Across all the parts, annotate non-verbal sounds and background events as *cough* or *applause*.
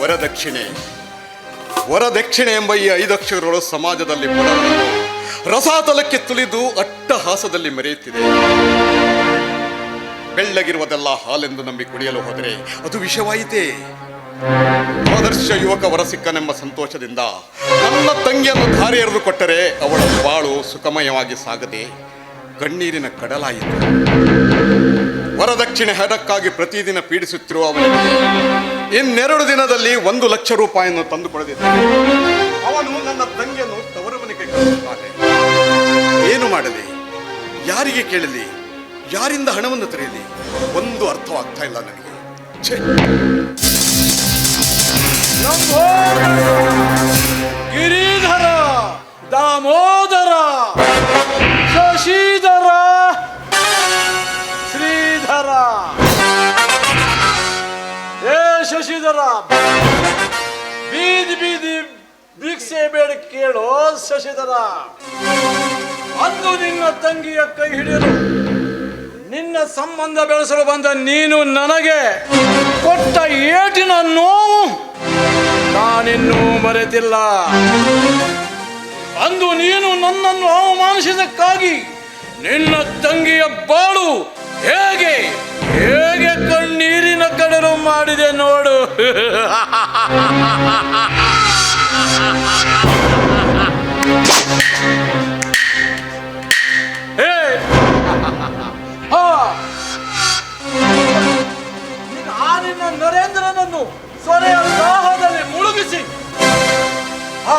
ವರದಕ್ಷಿಣೆ. ವರದಕ್ಷಿಣೆ ಎಂಬ ಈ ಐದು ಸಮಾಜದಲ್ಲಿ ರಸಾತಲಕ್ಕೆ ತುಳಿದು ಅಟ್ಟಹಾಸದಲ್ಲಿ ಮೆರೆಯುತ್ತಿದೆ. ಬೆಳ್ಳಗಿರುವುದೆಲ್ಲ ಹಾಲೆಂದು ನಂಬಿ ಕುಡಿಯಲು ಹೋದರೆ ಅದು ವಿಷವಾಯಿತೇ. ಆದರ್ಶ ಯುವಕ ವರ ಸಿಕ್ಕನೆಂಬ ಸಂತೋಷದಿಂದ ನನ್ನ ತಂಗಿಯನ್ನು ದಾರಿ ಎರೆದು ಕೊಟ್ಟರೆ ಅವಳ ಬಾಳು ಸುಖಮಯವಾಗಿ ಸಾಗದೆ ಕಣ್ಣೀರಿನ ಕಡಲಾಯಿತು. ವರದಕ್ಷಿಣೆ ಹಣಕ್ಕಾಗಿ ಪ್ರತಿದಿನ ಪೀಡಿಸುತ್ತಿರುವ ಅವನಿಗೆ ಇನ್ನೆರಡು ದಿನದಲ್ಲಿ ಒಂದು ಲಕ್ಷ ರೂಪಾಯಿಯನ್ನು ತಂದು ಕೊಡದಿದ್ದಾನೆ ಅವನು ನನ್ನ ತಂಗಿಯನ್ನು ತವರು ಮನೆಗೆ ಕಳಿಸುತ್ತಾನೆ. ಏನು ಮಾಡಲಿ? ಯಾರಿಗೆ ಕೇಳಲಿ? ಯಾರಿಂದ ಹಣವನ್ನು ತೆರೆಯಲಿ? ಒಂದು ಅರ್ಥವಾಗ್ತಾ ಇಲ್ಲ ನನಗೆ. ಗಿರಿಧರ! ದಾಮೋದರ ಬೇಡ ಕೇಳೋ ಶಶಿಧರ. ಅಂದು ನಿನ್ನ ತಂಗಿಯ ಕೈ ಹಿಡಿಯಲು ನಿನ್ನ ಸಂಬಂಧ ಬೆಳೆಸಲು ಬಂದ ನೀನು ನನಗೆ ಕೊಟ್ಟ ಏಟಿನ ನೋವು ನಾನಿನ್ನೂ ಮರೆತಿಲ್ಲ. ಅಂದು ನೀನು ನನ್ನನ್ನು ಅವಮಾನಿಸಿದಕ್ಕಾಗಿ ನಿನ್ನ ತಂಗಿಯ ಬಾಳು ಹೇಗೆ ಹೇಗೆ ಕಣ್ಣೀರಿನ ಕಡಲು ಮಾಡಿದೆ ನೋಡು. *laughs* ನರೇಂದ್ರನನ್ನು ಸೊರೆಯ ದಾಹದಲ್ಲಿ ಮುಳುಗಿಸಿ, ಆ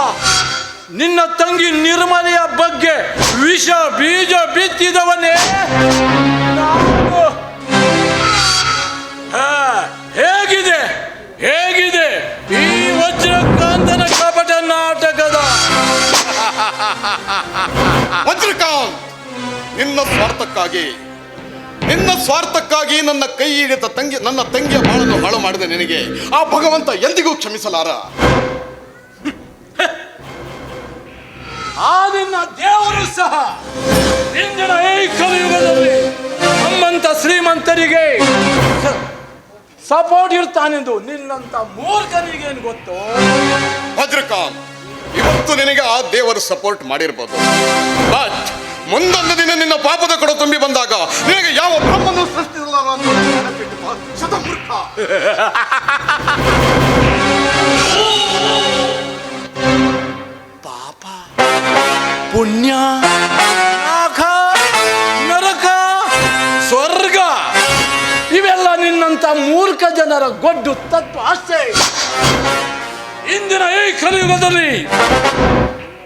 ನಿನ್ನ ತಂಗಿ ನಿರ್ಮಲೆಯ ಬಗ್ಗೆ ವಿಷ ಬೀಜ ಬಿತ್ತಿದವನೇ? ಹೇಗಿದೆ? ಹೇಗಿದೆ? ಈ ವಜ್ರಕಾಂತನ ಕಪಟ ನಾಟಕದ? ವಜ್ರಕಾಂತ್, ನಿನ್ನ ಸ್ವಾರ್ಥಕ್ಕಾಗಿ ನಿನ್ನ ಸ್ವಾರ್ಥಕ್ಕಾಗಿ ನನ್ನ ಕೈ ಹಿಡಿದ ತಂಗಿ ನನ್ನ ತಂಗಿಯ ಬಾಳನ್ನು ಹಾಳು ಮಾಡಿದ ನಿನಗೆ. ಆ ಭಗವಂತ ಎಂದಿಗೂ ಕ್ಷಮಿಸಲಾರ? ಆ ನಿನ್ನ ದೇವರು ಸಹ ಇಂದಿನ ಈ ಕಲಿಯುಗದಲ್ಲಿ ನಮ್ಮಂತ ಶ್ರೀಮಂತರಿಗೆ ಸಪೋರ್ಟ್ ಇರ್ತಾನೆಂದು ನಿನ್ನಂತ ಮೂರ್ಖನಿಗೆ ಏನು ಗೊತ್ತು? ಭದ್ರಕಾಂ ಇವತ್ತು ನಿನಗೆ ಆ ದೇವರು ಸಪೋರ್ಟ್ ಮಾಡಿರ್ಬೋದು. ಬಟ್ ಮುಂದೊಂದು ದಿನ ನಿನ್ನ ಪಾಪದ ಕಡೆ ತುಂಬಿ ಬಂದಾಗ ನಿನಗೆ ಯಾವ ಬ್ರಹ್ಮನು ಸೃಷ್ಟಿಸಲಾರ ಅಂತ. ಶತಮೂರ್ಖ. ಪಾಪ, ಪುಣ್ಯ ನರಕ, ಸ್ವರ್ಗ, ಇವೆಲ್ಲ ನಿನ್ನಂತ ಮೂರ್ಖ ಜನರ ಗೊಡ್ಡು ತತ್ವ ಅಷ್ಟೇ ಇಂದಿನ ಈ ಕಲಿಯುಗದಲ್ಲಿ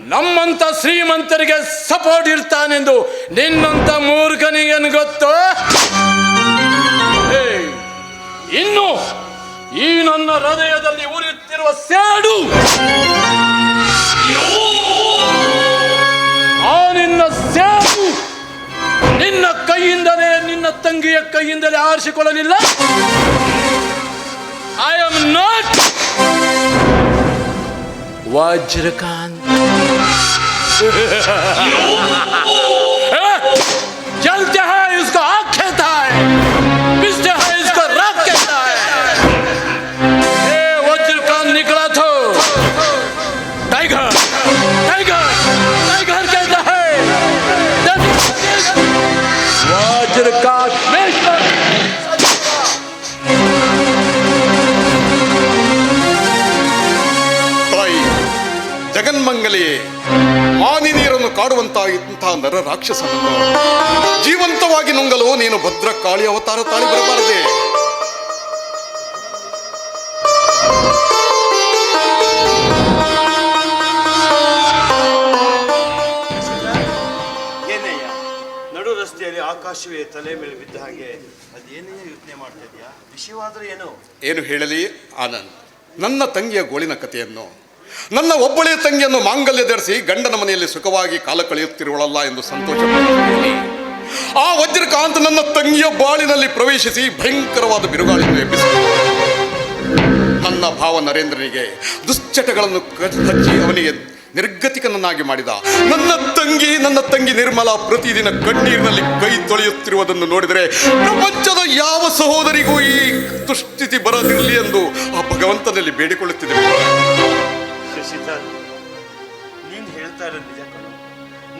ನಮ್ಮಂತ ಶ್ರೀಮಂತರಿಗೆ ಸಪೋರ್ಟ್ ಇರ್ತಾನೆಂದು ನಿನ್ನಂತ ಮೂರ್ಖನಿಗೇನು ಗೊತ್ತು? ಇನ್ನು ಈ ನನ್ನ ಹೃದಯದಲ್ಲಿ ಉರಿಯುತ್ತಿರುವ ಸೇಡು. ಆ ನಿನ್ನ ಸೇಡು ನಿನ್ನ ಕೈಯಿಂದಲೇ, ನಿನ್ನ ತಂಗಿಯ ಕೈಯಿಂದಲೇ ಆರಿಸಿಕೊಳ್ಳಲಿಲ್ಲ. ಐ ಆಮ್ ನಾಟ್ ವಜ್ರಕಾಂತ್ जलते हैं इसको आग खेता है पिसते हैं इसको राख कहता है ए वज्रकांत निकला तो टाइगर टाइगर टाइगर कहता है वज्रकांत बेशक ಕಾಡುವಂತಹ ಇಂತಹ ನರ ರಾಕ್ಷಸನನ್ನು ಜೀವಂತವಾಗಿ ನುಂಗಲು ನೀನು ಭದ್ರ ಕಾಳಿ ಅವತಾರ ತಾಳಿ ಬರಬಾರದೆ. ಏನಯ್ಯ ನಡು ರಸ್ತೆಯಲ್ಲಿ ಆಕಾಶವೇ ತಲೆ ಮೇಲೆ ಬಿದ್ದ ಹಾಗೆ ಅದೇನೇ ಯೋಚನೆ ಮಾಡ್ತಾ ಇದೆಯಾ? ವಿಷಯವಾದ್ರೆ ಏನು? ಏನು ಹೇಳಲಿ ಆನಂದ್ ನನ್ನ ತಂಗಿಯ ಗೋಳಿನ ಕಥೆಯನ್ನು ನನ್ನ ಒಬ್ಬಳೆಯ ತಂಗಿಯನ್ನು ಮಾಂಗಲ್ಯ ಧರಿಸಿ ಗಂಡನ ಮನೆಯಲ್ಲಿ ಸುಖವಾಗಿ ಕಾಲ ಕಳೆಯುತ್ತಿರುವಳಲ್ಲ ಎಂದು ಸಂತೋಷ ಆ ವಜ್ರಕಾಂತ್ ನನ್ನ ತಂಗಿಯ ಬಾಳಿನಲ್ಲಿ ಪ್ರವೇಶಿಸಿ ಭಯಂಕರವಾದ ಬಿರುಗಾಳಿಯನ್ನು ಎಬ್ಬಿಸಿದ. ನನ್ನ ಭಾವ ನರೇಂದ್ರನಿಗೆ ದುಶ್ಚಟಗಳನ್ನು ಹಚ್ಚಿ ಅವನಿಗೆ ನಿರ್ಗತಿಕನನ್ನಾಗಿ ಮಾಡಿದ. ನನ್ನ ತಂಗಿ ನನ್ನ ತಂಗಿ ನಿರ್ಮಲ ಪ್ರತಿದಿನ ಕಣ್ಣೀರಿನಲ್ಲಿ ಕೈ ತೊಳೆಯುತ್ತಿರುವುದನ್ನು ನೋಡಿದರೆ ಪ್ರಪಂಚದ ಯಾವ ಸಹೋದರಿಗೂ ಈ ದುಸ್ಥಿತಿ ಬರದಿರಲಿ ಎಂದು ಆ ಭಗವಂತನಲ್ಲಿ ಬೇಡಿಕೊಳ್ಳುತ್ತಿದೆ. ಶಶಿಧರ್ ನೀನ್ ಹೇಳ್ತಾ ಇರೋ ನಿಜ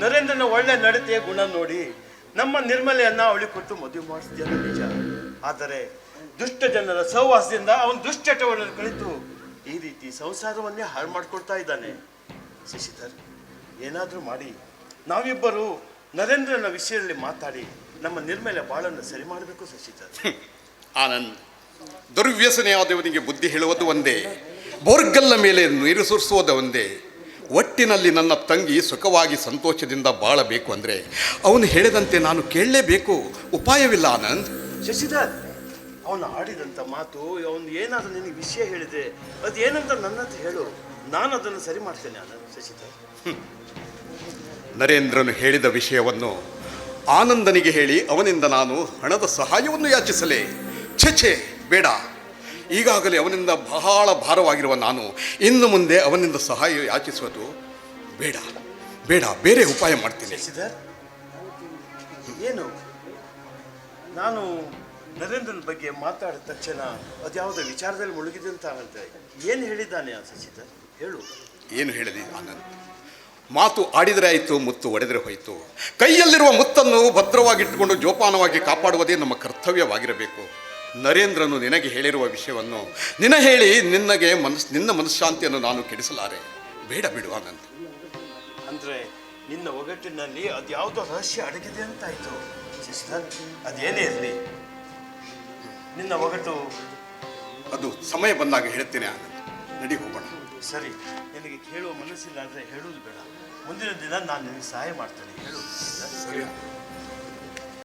ನರೇಂದ್ರನ ಒಳ್ಳೆ ನಡತೆಯ ಗುಣ ನೋಡಿ ನಮ್ಮ ನಿರ್ಮಲೆಯನ್ನ ಅವಳಿ ಕೊಟ್ಟು ಮದುವೆ ಮಾಡಿಸಿದ ನಿಜ. ಆದರೆ ದುಷ್ಟ ಜನರ ಸಹವಾಸದಿಂದ ಅವನು ದುಶ್ಚಟವನ್ನು ಕಲಿತು ಈ ರೀತಿ ಸಂಸಾರವನ್ನೇ ಹಾಳು ಮಾಡ್ಕೊಳ್ತಾ ಇದ್ದಾನೆ. ಶಶಿಧರ್, ಏನಾದರೂ ಮಾಡಿ. ನಾವಿಬ್ಬರು ನರೇಂದ್ರನ ವಿಷಯದಲ್ಲಿ ಮಾತಾಡಿ ನಮ್ಮ ನಿರ್ಮಲೆ ಬಾಳನ್ನು ಸರಿ ಮಾಡಬೇಕು ಶಶಿಧರ್. ಆನಂದ್, ದುರ್ವ್ಯಸನೆಯಾದವನಿಗೆ ಬುದ್ಧಿ ಹೇಳುವುದು ಒಂದೇ. ಬೋರ್ಗಲ್ಲ ಮೇಲೆ ನೀರು ಒಂದೇ. ಒಟ್ಟಿನಲ್ಲಿ ನನ್ನ ತಂಗಿ ಸುಖವಾಗಿ ಸಂತೋಷದಿಂದ ಬಾಳಬೇಕು ಅಂದರೆ ಅವನು ಹೇಳಿದಂತೆ ನಾನು ಕೇಳಲೇಬೇಕು ಉಪಾಯವಿಲ್ಲ ಆನಂದ್. ಶಶಿಧರ್ ಅವನು ಆಡಿದಂಥ ಮಾತು ಅವನು ಏನಾದರೂ ನಿನಗೆ ವಿಷಯ ಹೇಳಿದೆ ಅದು ಏನಂತ ನನ್ನ ಹತ್ರ ಹೇಳು. ನಾನು ಅದನ್ನು ಸರಿ ಮಾಡ್ತೇನೆ ಆನಂದ್ ಶಶಿಧರ್. ನರೇಂದ್ರನು ಹೇಳಿದ ವಿಷಯವನ್ನು ಆನಂದನಿಗೆ ಹೇಳಿ ಅವನಿಂದ ನಾನು ಹಣದ ಸಹಾಯವನ್ನು ಯಾಚಿಸಲೇ. ಛೆ ಬೇಡ. ಈಗಾಗಲೇ ಅವನಿಂದ ಬಹಳ ಭಾರವಾಗಿರುವ ನಾನು ಇನ್ನು ಮುಂದೆ ಅವನಿಂದ ಸಹಾಯ ಯಾಚಿಸುವುದು ಬೇಡ. ಬೇಡ ಬೇರೆ ಉಪಾಯ ಮಾಡ್ತೀನಿ. ಏನು? ನಾನು ನರೇಂದ್ರನ ಬಗ್ಗೆ ಮಾತಾಡಿದ ತಕ್ಷಣ ಅದ್ಯಾವುದೋ ವಿಚಾರದಲ್ಲಿ ಮುಳುಗಿದೆ ಅಂತ ಆಗುತ್ತೆ. ಏನು ಹೇಳಿದ್ದಾನೆ ಆ ಹೇಳು. ಏನು ಹೇಳಿದೆ ಆನಂದ್ ಮಾತು ಆಡಿದರೆ ಆಯಿತು ಮುತ್ತು ಒಡೆದರೆ ಹೋಯಿತು. ಕೈಯಲ್ಲಿರುವ ಮುತ್ತನ್ನು ಭದ್ರವಾಗಿಟ್ಟುಕೊಂಡು ಜೋಪಾನವಾಗಿ ಕಾಪಾಡುವುದೇ ನಮ್ಮ ಕರ್ತವ್ಯವಾಗಿರಬೇಕು. ನರೇಂದ್ರನು ನಿನಗೆ ಹೇಳಿರುವ ವಿಷಯವನ್ನು ನಿನ ಹೇಳಿ ನಿನಗೆ ಮನಸ್ ನಿನ್ನ ಮನಃಶಾಂತಿಯನ್ನು ನಾನು ಕೆಡಿಸಲಾರೆ. ಬೇಡ ಬಿಡು ಆನಂದ್ ಅಂದ್ರೆ ನಿನ್ನ ಒಗಟ್ಟಿನಲ್ಲಿ ಅದ್ಯಾವುದೋ ರಹಸ್ಯ ಅಡಗಿದೆ ಅಂತ ಸಿಸ್ಟರ್ ಅದೇನೇ ಇರಲಿ? ನಿನ್ನ ಒಗಟು ಅದು ಸಮಯ ಬಂದಾಗ ಹೇಳ್ತೇನೆ ಆನಂದ್. ನಡಿ ಹೋಗೋಣ. ಸರಿ ನಿನಗೆ ಕೇಳುವ ಮನಸ್ಸಿಲ್ಲ ಅಂದ್ರೆ ಹೇಳುವುದು ಬೇಡ. ಮುಂದಿನ ದಿನ ನಾನು ನಿನಗೆ ಸಹಾಯ ಮಾಡ್ತೇನೆ. ಹೇಳು ಶಶಿಧರ್. ಸರಿ